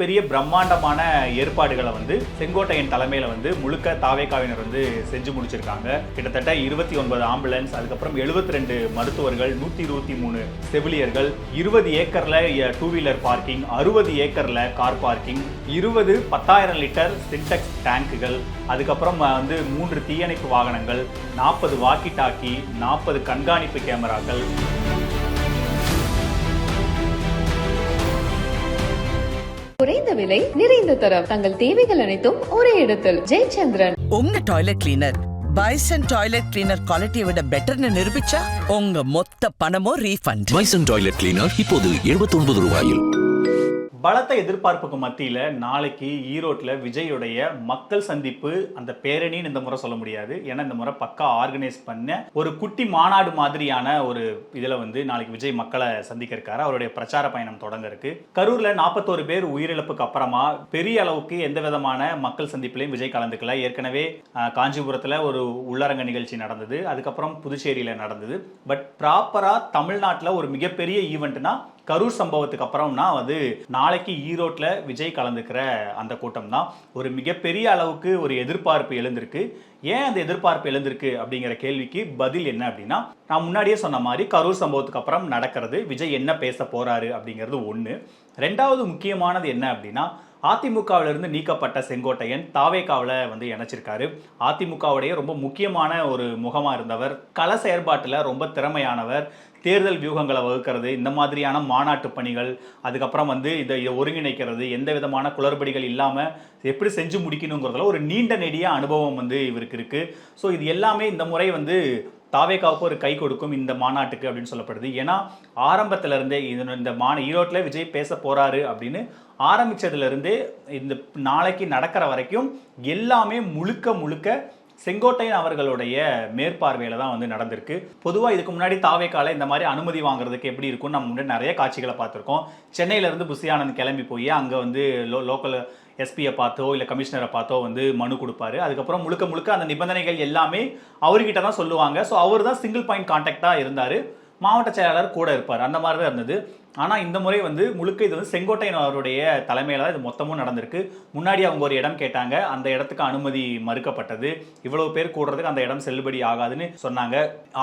பெரிய பிரம்மாண்டமான ஏற்பாடுகளை வந்து செங்கோட்டையன் தலைமையில் வந்து முழுக்க தாவேக்காவினர் வந்து செஞ்சு முடிச்சிருக்காங்க. கிட்டத்தட்ட இருபத்தி ஒன்பது ஆம்புலன்ஸ் அதுக்கப்புறம் 72 ரெண்டு மருத்துவர்கள் நூத்தி இருபத்தி மூணு செவிலியர்கள் இருபது ஏக்கர்ல டூ வீலர் பார்க்கிங் அறுபது ஏக்கர்ல கார் பார்க்கிங் இருபது பத்தாயிரம் லிட்டர் சின்டெக்ஸ் டேங்குகள் அதுக்கப்புறம் வந்து மூன்று தீயணைப்பு வாகனங்கள் நாற்பது வாக்கி டாக்கி நாற்பது கண்காணிப்பு கேமராக்கள். குறைந்த விலை நிறைந்த தரம். தங்கள் தேவைகள் அனைத்தும் ஒரே இடத்தில். ஜெயச்சந்திரன். உங்க toilet cleaner Bison toilet cleaner குவாலிட்டியை விட பெட்டர்னு நிரூபிச்சா உங்க மொத்த பணமும் ரீஃபண்ட் பைசன் டாய்லெட் கிளீனர் இப்போது 79 ரூபாயில். பலத்த எதிர்பார்ப்புக்கு மத்தியில் நாளைக்கு ஈரோட்டில் விஜயுடைய மக்கள் சந்திப்பு அந்த பேரணின்னு இந்த முறை சொல்ல முடியாது. ஏன்னா இந்த முறை பக்கா ஆர்கனைஸ் பண்ண ஒரு குட்டி மாநாடு மாதிரியான ஒரு இதில் வந்து நாளைக்கு விஜய் மக்களை சந்திக்க இருக்காரு. அவருடைய பிரச்சார பயணம் தொடங்க இருக்கு. கரூரில் நாற்பத்தோரு பேர் உயிரிழப்புக்கு அப்புறமா பெரிய அளவுக்கு எந்த விதமான மக்கள் சந்திப்புலையும் விஜய் கலந்துக்கல. ஏற்கனவே காஞ்சிபுரத்தில் ஒரு உள்ளரங்க நிகழ்ச்சி நடந்தது. அதுக்கப்புறம் புதுச்சேரியில் நடந்தது. பட் ப்ராப்பராக தமிழ்நாட்டில் ஒரு மிகப்பெரிய ஈவெண்ட்னா கரூர் சம்பவத்துக்கு அப்புறம்னா அது நாளைக்கு ஈரோட்டில் விஜய் கலந்துக்கிற அந்த கூட்டம் தான். ஒரு மிகப்பெரிய அளவுக்கு ஒரு எதிர்பார்ப்பு எழுந்திருக்கு. ஏன் அந்த எதிர்பார்ப்பு எழுந்திருக்கு அப்படிங்கிற கேள்விக்கு பதில் என்ன அப்படின்னா நான் முன்னாடியே சொன்ன மாதிரி கரூர் சம்பவத்துக்கு அப்புறம் நடக்கிறது விஜய் என்ன பேச போறாரு அப்படிங்கிறது ஒன்று ரெண்டாவது முக்கியமானது என்ன அப்படின்னா அதிமுகவிலிருந்து நீக்கப்பட்ட செங்கோட்டையன் தாவேக்காவில் வந்து இணைச்சிருக்காரு. அதிமுகவுடைய ரொம்ப முக்கியமான ஒரு முகமாக இருந்தவர் கள செயற்பாட்டில் ரொம்ப திறமையானவர் தேர்தல் வியூகங்களை வகுக்கிறது இந்த மாதிரியான மாநாட்டு பணிகள் அதுக்கப்புறம் வந்து இதை இதை ஒருங்கிணைக்கிறது எந்த விதமான குளறுபடிகள் இல்லாமல் எப்படி செஞ்சு முடிக்கணுங்கிறதுல ஒரு நீண்ட நெடிய அனுபவம் வந்து இவருக்கு இருக்குது ஸோ இது எல்லாமே இந்த முறை வந்து தாவேக்காவுக்கு ஒரு கை கொடுக்கும் இந்த மாநாட்டுக்கு அப்படின்னு சொல்லப்படுது. ஏன்னா ஆரம்பத்திலிருந்தே இது இந்த மான ஈரோட்டில் விஜய் பேச போகிறாரு அப்படின்னு ஆரம்பித்ததுலேருந்தே இந்த நாளைக்கு நடக்கிற வரைக்கும் எல்லாமே முழுக்க முழுக்க செங்கோட்டையன் அவர்களுடைய மேற்பார்வையில் தான் வந்து நடந்திருக்கு. பொதுவாக இதுக்கு முன்னாடி தாவேக்கால இந்த மாதிரி அனுமதி வாங்குறதுக்கு எப்படி இருக்கும்னு நம்ம முன்னாடி நிறைய காட்சிகளை பார்த்துருக்கோம். சென்னையிலேருந்து புசியானந்த் கிளம்பி போய் அங்கே வந்து லோ லோக்கல் எஸ்பியை பார்த்தோ இல்லை கமிஷனரை பார்த்தோ வந்து மனு கொடுப்பாரு. அதுக்கப்புறம் முழுக்க முழுக்க அந்த நிபந்தனைகள் எல்லாமே அவர்கிட்ட தான் சொல்லுவாங்க. ஸோ அவர் தான் சிங்கிள் பாயிண்ட் கான்டாக்டாக இருந்தார். மாவட்ட செயலாளர் கூட இருப்பார். அந்த மாதிரி தான் இருந்தது. ஆனால் இந்த முறை வந்து முழுக்க இது வந்து செங்கோட்டையன் அவருடைய தலைமையில் தான் இது மொத்தமும் நடந்திருக்கு. முன்னாடி அவங்க ஒரு இடம் கேட்டாங்க. அந்த இடத்துக்கு அனுமதி மறுக்கப்பட்டது. இவ்வளவு பேர் கூடுறதுக்கு அந்த இடம் செல்லுபடி ஆகாதுன்னு சொன்னாங்க.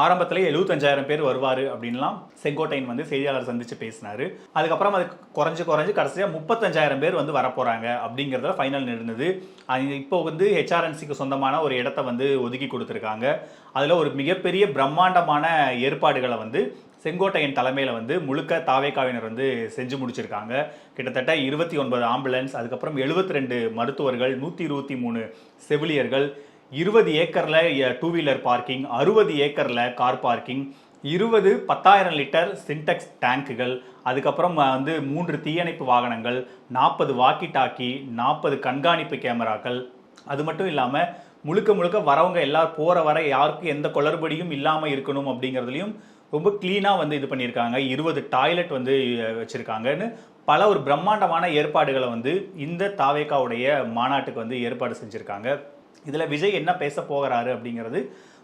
ஆரம்பத்தில் எழுபத்தஞ்சாயிரம் பேர் வருவார் அப்படின்லாம் செங்கோட்டையன் வந்து செய்தியாளர் சந்தித்து பேசினாரு. அதுக்கப்புறம் அது குறைஞ்சு குறைஞ்சு கடைசியாக முப்பத்தஞ்சாயிரம் பேர் வந்து வரப்போகிறாங்க அப்படிங்கிறதுல ஃபைனல் இருந்தது இப்போ வந்து ஹெச்ஆர்என்சிக்கு சொந்தமான ஒரு இடத்த வந்து ஒதுக்கி கொடுத்துருக்காங்க. அதில் ஒரு மிகப்பெரிய பிரம்மாண்டமான ஏற்பாடுகளை வந்து செங்கோட்டையன் தலைமையில் வந்து முழுக்க தாவேக்காவினர் வந்து செஞ்சு முடிச்சிருக்காங்க. கிட்டத்தட்ட இருபத்தி ஒன்பது ஆம்புலன்ஸ் அதுக்கப்புறம் 72 ரெண்டு மருத்துவர்கள் நூற்றி இருபத்தி மூணு செவிலியர்கள் இருபது ஏக்கரில் டூ வீலர் பார்க்கிங் அறுபது ஏக்கரில் கார் பார்க்கிங் இருபது பத்தாயிரம் லிட்டர் சின்டெக்ஸ் டேங்குகள் அதுக்கப்புறம் வந்து மூன்று தீயணைப்பு வாகனங்கள் நாற்பது வாக்கி டாக்கி நாற்பது கண்காணிப்பு கேமராக்கள். அது மட்டும் இல்லாமல் முழுக்க முழுக்க வரவங்க எல்லாரும் போகிற வர யாருக்கும் எந்த குளறுபடியும் இல்லாமல் இருக்கணும் அப்படிங்கிறதுலையும் ரொம்ப க்ளீனாக வந்து இது பண்ணியிருக்காங்க. இருபது டாய்லெட் வந்து வச்சுருக்காங்கன்னு பல ஒரு பிரம்மாண்டமான ஏற்பாடுகளை வந்து இந்த தாவேக்காவுடைய மாநாட்டுக்கு வந்து ஏற்பாடு செஞ்சுருக்காங்க. இதில் விஜய் என்ன பேச போகிறாரு அப்படிங்கிறது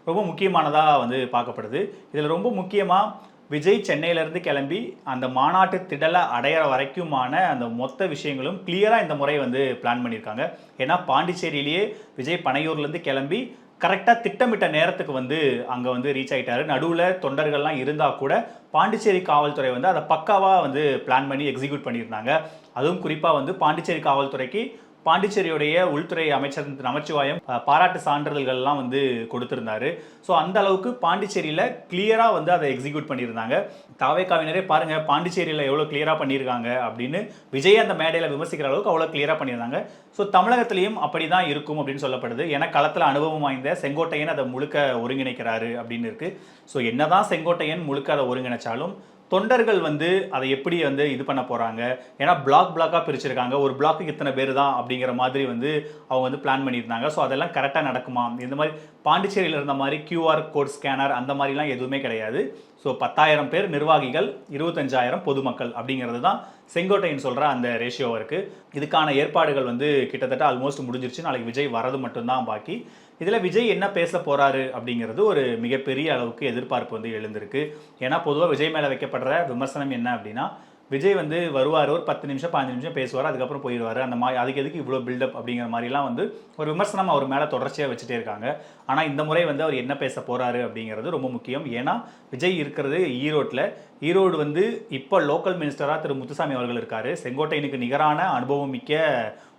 ரொம்ப முக்கியமானதாக வந்து பார்க்கப்படுது. இதில் ரொம்ப முக்கியமாக விஜய் சென்னையிலேருந்து கிளம்பி அந்த மாநாட்டு திடலை அடையிற வரைக்குமான அந்த மொத்த விஷயங்களும் கிளியராக இந்த முறை வந்து பிளான் பண்ணியிருக்காங்க. ஏன்னா பாண்டிச்சேரியிலேயே விஜய் பனையூர்லேருந்து கிளம்பி கரெக்டாக திட்டமிட்ட நேரத்துக்கு வந்து அங்கே வந்து ரீச் ஆகிட்டாரு நடுவில் தொண்டர்கள்லாம் இருந்தால் கூட பாண்டிச்சேரி காவல்துறை வந்து அதை பக்காவாக வந்து பிளான் பண்ணி எக்ஸிக்யூட் பண்ணியிருந்தாங்க. அதுவும் குறிப்பாக வந்து பாண்டிச்சேரி காவல்துறைக்கு பாண்டிச்சேரியுடைய உள்துறை அமைச்சர் திரு நமச்சிவாயம் பாராட்டு சான்றிதழ்கள்லாம் வந்து கொடுத்திருந்தாரு. ஸோ அந்த அளவுக்கு பாண்டிச்சேரியில் கிளியராக வந்து அதை எக்ஸிக்யூட் பண்ணியிருந்தாங்க. தாவேக்காவினரே பாருங்க பாண்டிச்சேரியில் எவ்வளோ கிளியராக பண்ணியிருக்காங்க அப்படின்னு விஜய் அந்த மேடையில் விமர்சிக்கிற அளவுக்கு அவ்வளோ கிளியராக பண்ணியிருந்தாங்க. ஸோ தமிழகத்திலையும் அப்படி தான் இருக்கும் அப்படின்னு சொல்லப்படுது. ஏன்னா களத்தில் அனுபவம் வாய்ந்த செங்கோட்டையன் அதை முழுக்க ஒருங்கிணைக்கிறாரு அப்படின்னு இருக்கு. ஸோ என்னதான் செங்கோட்டையன் முழுக்க அதை ஒருங்கிணைச்சாலும் தொண்டர்கள் வந்து அதை எப்படி வந்து இது பண்ண போகிறாங்க ஏன்னா பிளாக் பிளாக்காக பிரிச்சிருக்காங்க. ஒரு பிளாக்கு இத்தனை பேர் தான் அப்படிங்கிற மாதிரி வந்து அவங்க வந்து பிளான் பண்ணியிருந்தாங்க. ஸோ அதெல்லாம் கரெக்டாக நடக்குமா? இந்த மாதிரி பாண்டிச்சேரியில் இருந்த மாதிரி கியூஆர் கோட் ஸ்கேனர் அந்த மாதிரிலாம் எதுவுமே கிடையாது. ஸோ பத்தாயிரம் பேர் நிர்வாகிகள் இருபத்தஞ்சாயிரம் பொதுமக்கள் அப்படிங்கிறது தான் செங்கோட்டையின் சொல்கிற அந்த ரேஷியோ இருக்குது இதுக்கான ஏற்பாடுகள் வந்து கிட்டத்தட்ட ஆல்மோஸ்ட் முடிஞ்சிருச்சு. நாளைக்கு விஜய் வரது மட்டும்தான் பாக்கி. இதில் விஜய் என்ன பேச போகிறாரு அப்படிங்கிறது ஒரு மிகப்பெரிய அளவுக்கு எதிர்பார்ப்பு வந்து எழுந்திருக்கு. ஏன்னா பொதுவாக விஜய் மேலே வைக்கப்படுற விமர்சனம் என்ன அப்படின்னா விஜய் வந்து வருவார் ஒரு பத்து நிமிஷம் பாஞ்சு நிமிஷம் பேசுவார் அதுக்கப்புறம் போயிடுவார் அந்த மாதிரி அதுக்கு எதுக்கு இவ்வளோ பில்டப் அப்படிங்கிற மாதிரிலாம் வந்து ஒரு விமர்சனம் அவர் மேலே தொடர்ச்சியாக வச்சுட்டே இருக்காங்க. ஆனால் இந்த முறை வந்து அவர் என்ன பேச போகிறாரு அப்படிங்கிறது ரொம்ப முக்கியம். ஏன்னா விஜய் இருக்கிறது ஈரோட்டில் ஈரோடு வந்து இப்போ லோக்கல் மினிஸ்டராக திரு முத்துசாமி அவர்கள் இருக்கார். செங்கோட்டையனுக்கு நிகரான அனுபவம் மிக்க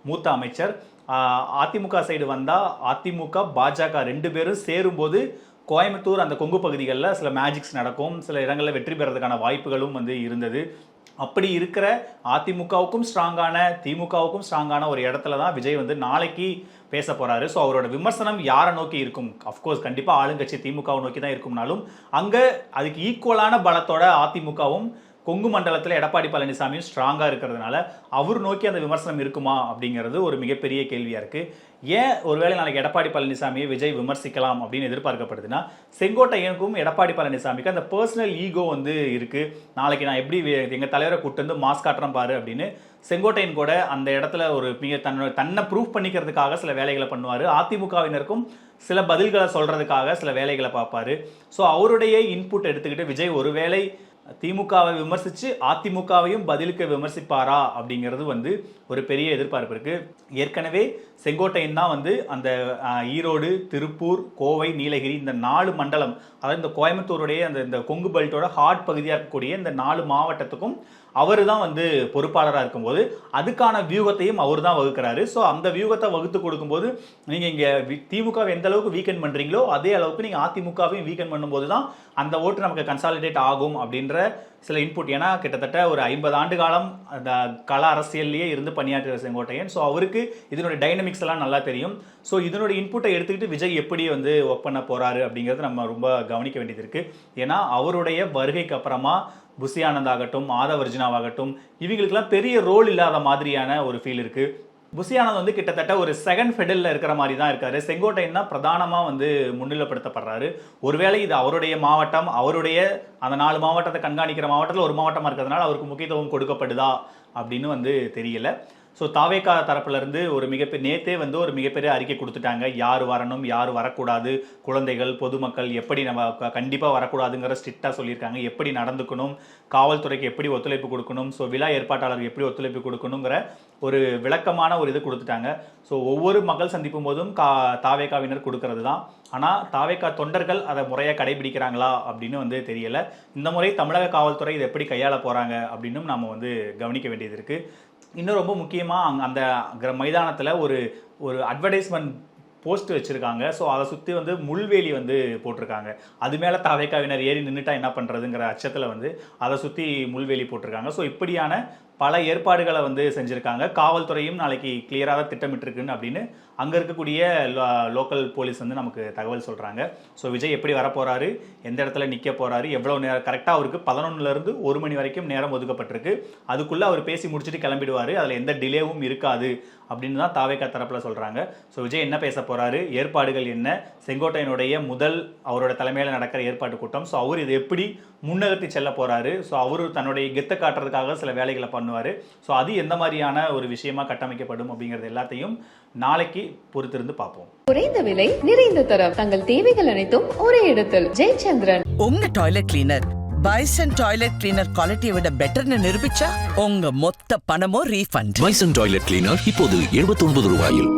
மூத்த அமைச்சர். அதிமுக சைடு வந்தால் அதிமுக பாஜக ரெண்டு பேரும் சேரும்போது கோயம்புத்தூர் அந்த கொங்கு பகுதிகளில் சில மேஜிக்ஸ் நடக்கும். சில இடங்களில் வெற்றி பெறதுக்கான வாய்ப்புகளும் வந்து இருந்தது. அப்படி இருக்கிற அதிமுகவுக்கும் ஸ்ட்ராங்கான திமுகவுக்கும் ஸ்ட்ராங்கான ஒரு இடத்துல தான் விஜய் வந்து நாளைக்கு பேச போகிறாரு ஸோ அவரோட விமர்சனம் யாரை நோக்கி இருக்கும்? அஃப்கோர்ஸ் கண்டிப்பாக ஆளுங்கட்சி திமுகவை நோக்கி தான் இருக்கும்னாலும் அங்கே அதுக்கு ஈக்குவலான பலத்தோட அதிமுகவும் கொங்கு மண்டலத்தில் எடப்பாடி பழனிசாமியும் ஸ்ட்ராங்காக இருக்கிறதுனால அவர் நோக்கி அந்த விமர்சனம் இருக்குமா அப்படிங்கிறது ஒரு மிகப்பெரிய கேள்வியாக இருக்குது ஏன் ஒருவேளை நாளைக்கு எடப்பாடி பழனிசாமியை விஜய் விமர்சிக்கலாம் அப்படின்னு எதிர்பார்க்கப்படுதுன்னா செங்கோட்டையனுக்கும் எடப்பாடி பழனிசாமிக்கு அந்த பர்சனல் ஈகோ வந்து இருக்குது நாளைக்கு நான் எப்படி எங்கள் தலைவரை கூட்டு வந்து மாஸ் காட்டுறேன் பாரு அப்படின்னு செங்கோட்டையன் கூட அந்த இடத்துல ஒரு மிக தன்னோட தன்னை ப்ரூஃப் பண்ணிக்கிறதுக்காக சில வேலைகளை பண்ணுவார். அதிமுகவினருக்கும் சில பதில்களை சொல்கிறதுக்காக சில வேலைகளை பார்ப்பாரு. ஸோ அவருடைய இன்புட் எடுத்துக்கிட்டு விஜய் ஒருவேளை திமுகவை விமர்சித்து அதிமுகவையும் பதிலுக்கு விமர்சிப்பாரா அப்படிங்கிறது வந்து ஒரு பெரிய எதிர்பார்ப்பு இருக்குது ஏற்கனவே செங்கோட்டையன் தான் வந்து அந்த ஈரோடு திருப்பூர் கோவை நீலகிரி இந்த நாலு மண்டலம் அதாவது இந்த கோயம்புத்தூருடைய அந்த இந்த கொங்கு பெல்ட்டோட ஹார்ட் பகுதியாக இருக்கக்கூடிய இந்த நாலு மாவட்டத்துக்கும் அவர் தான் வந்து பொறுப்பாளராக இருக்கும்போது அதுக்கான வியூகத்தையும் அவர் தான் வகுக்கிறாரு. ஸோ அந்த வியூகத்தை வகுத்து கொடுக்கும்போது நீங்கள் இங்கே திமுக எந்த அளவுக்கு வீக்கெண்ட் பண்ணுறீங்களோ அதே அளவுக்கு நீங்கள் அதிமுகவையும் வீக்கெண்ட் பண்ணும்போது தான் அந்த ஓட்டு நமக்கு கன்சாலிடேட் ஆகும் அப்படின்ற சில இன்புட் ஏன்னா கிட்டத்தட்ட ஒரு ஐம்பது ஆண்டு காலம் அந்த கல அரசியல்லையே இருந்து பணியாற்றிய செங்கோட்டையன். ஸோ அவருக்கு இதனுடைய டைனமிக்ஸ் எல்லாம் நல்லா தெரியும். ஸோ இதனுடைய இன்புட்டை எடுத்துக்கிட்டு விஜய் எப்படி வந்து ஒர்க் பண்ண போகிறாரு அப்படிங்கிறது நம்ம ரொம்ப கவனிக்க வேண்டியது இருக்குது ஏன்னா அவருடைய வருகைக்கு அப்புறமா புசி ஆனந்த் ஆகட்டும் ஆதவர்ஜினாவாகட்டும் இவங்களுக்கெல்லாம் பெரிய ரோல் இல்லாத மாதிரியான ஒரு ஃபீல் இருக்குது புசியானது வந்து கிட்டத்தட்ட ஒரு செகண்ட் ஃபெடலில் இருக்கிற மாதிரி தான் இருக்காரு. செங்கோட்டையன் தான் பிரதானமாக வந்து முன்னிலைப்படுத்தப்படுறாரு. ஒருவேளை இது அவருடைய மாவட்டம் அவருடைய அந்த நாலு மாவட்டத்தை கண்காணிக்கிற மாவட்டத்தில் ஒரு மாவட்டமாக இருக்கிறதுனால அவருக்கு முக்கியத்துவம் கொடுக்கப்படுதா அப்படின்னு வந்து தெரியல. ஸோ தாவேக்கா தரப்புலேருந்து ஒரு மிகப்பெரிய நேத்தே வந்து ஒரு மிகப்பெரிய அறிக்கை கொடுத்துட்டாங்க. யார் வரணும் யார் வரக்கூடாது குழந்தைகள் பொதுமக்கள் எப்படி நம்ம கண்டிப்பாக வரக்கூடாதுங்கிற ஸ்ட்ரிக்டாக சொல்லியிருக்காங்க. எப்படி நடந்துக்கணும் காவல்துறைக்கு எப்படி ஒத்துழைப்பு கொடுக்கணும் ஸோ விழா ஏற்பாட்டாளருக்கு எப்படி ஒத்துழைப்பு கொடுக்கணுங்கிற ஒரு விளக்கமான ஒரு இது கொடுத்துட்டாங்க. ஸோ ஒவ்வொரு மக்கள் சந்திப்பும் போதும் கா தாவேக்காவினர் கொடுக்கறது தான். ஆனால் தாவேக்கா தொண்டர்கள் அதை முறையாக கடைபிடிக்கிறாங்களா அப்படின்னு வந்து தெரியலை. இந்த முறை தமிழக காவல்துறை இதை எப்படி கையாள போகிறாங்க அப்படின்னும் நம்ம வந்து கவனிக்க வேண்டியது இருக்குது இன்னும் ரொம்ப முக்கியமாக அங்கே அந்த கிர- மைதானத்தில் ஒரு ஒரு அட்வர்டைஸ்மெண்ட் போஸ்ட் வச்சுருக்காங்க. ஸோ அதை சுற்றி வந்து முள்வேலி வந்து போட்டிருக்காங்க. அது மேலே தாவேக்காவினர் ஏறி நின்றுட்டா என்ன பண்ணுறதுங்கிற அச்சத்தில் வந்து அதை சுற்றி முள்வேலி போட்டிருக்காங்க. ஸோ இப்படியான பல ஏற்பாடுகளை வந்து செஞ்சுருக்காங்க. காவல்துறையும் நாளைக்கு கிளியராக தான் திட்டமிட்டிருக்குன்னு அப்படின்னு அங்கே இருக்கக்கூடிய லோக்கல் போலீஸ் வந்து நமக்கு தகவல் சொல்கிறாங்க ஸோ விஜய் எப்படி வரப்போகிறாரு எந்த இடத்துல நிற்க போகிறாரு எவ்வளோ நேரம் கரெக்டாக அவருக்கு பதினொன்னுலேருந்து ஒரு மணி வரைக்கும் நேரம் ஒதுக்கப்பட்டிருக்கு. அதுக்குள்ளே அவர் பேசி முடிச்சுட்டு கிளம்பிடுவார். அதில் எந்த டிலேவும் இருக்காது. அப்படின்னு தான் தாவேக்கா தரப்பில் சொல்கிறாங்க ஸோ விஜய் என்ன பேச போறாரு? ஏற்பாடுகள் என்ன? செங்கோட்டையனுடைய முதல் அவரோட தலைமையில் நடக்கிற ஏற்பாட்டு கூட்டம். ஸோ அவர் இது எப்படி முன்னகர்த்தி செல்ல போறாரு? ஸோ அவர் தன்னுடைய கெத்தை காட்டுறதுக்காக சில வேலைகளை பண்ணுவார். ஸோ அது எந்த மாதிரியான ஒரு விஷயமா கட்டமைக்கப்படும் அப்படிங்கிறது எல்லாத்தையும் நாளைக்கு பொறுத்திருந்து பார்ப்போம். குறைந்த விலை நிறைந்த தரம். தங்கள் தேவைகள் அனைத்தும் ஒரே இடத்தில். ஜெயச்சந்திரன். உங்க toilet cleaner Bison toilet cleaner குவாலிட்டியை விட பெட்டர்னு நிரூபிச்சா உங்க மொத்த பணமும் ரீஃபண்ட் பைசன் டாய்லெட் கிளீனர் இப்போது 79 ரூபாயில்.